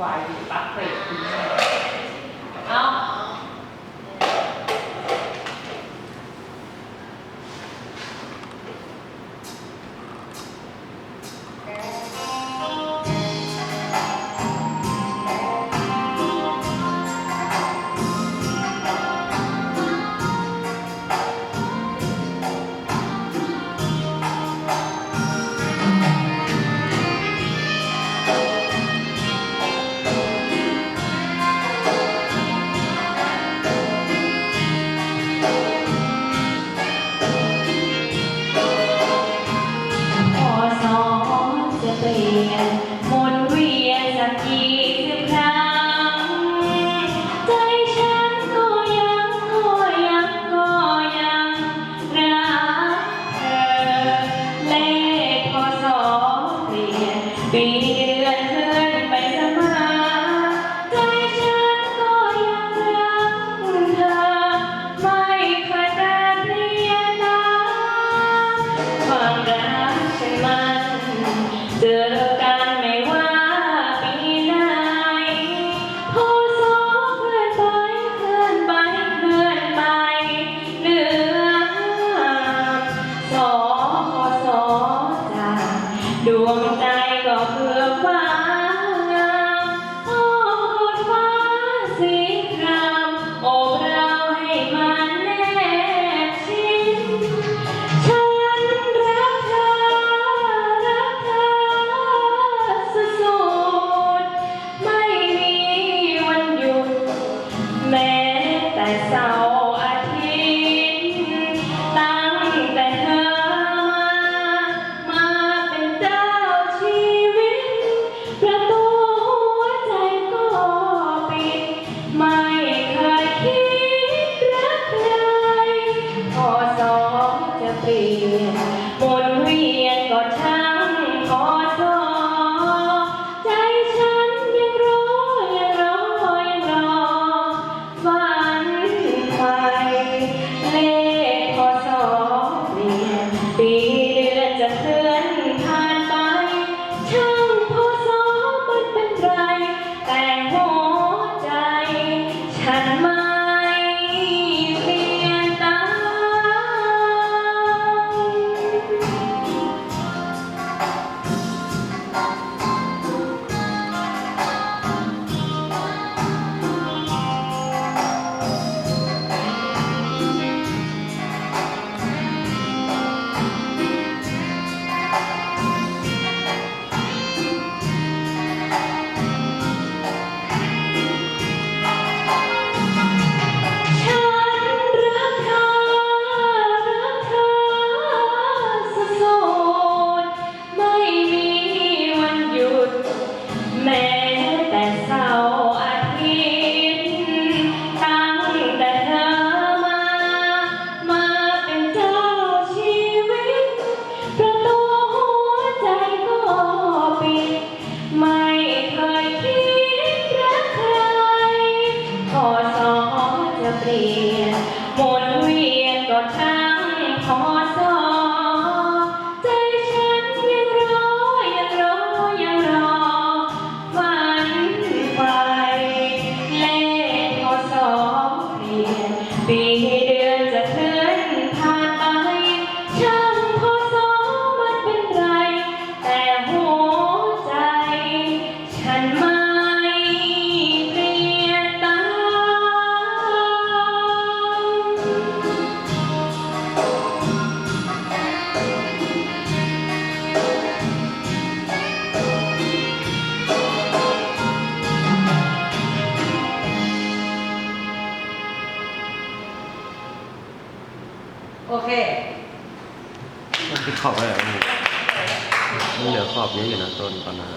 วายุ be แม้แต่สา โอเค มันติดขอบอะไรมันเหลือขอบเยอะอยู่นะต้นตอนนั้น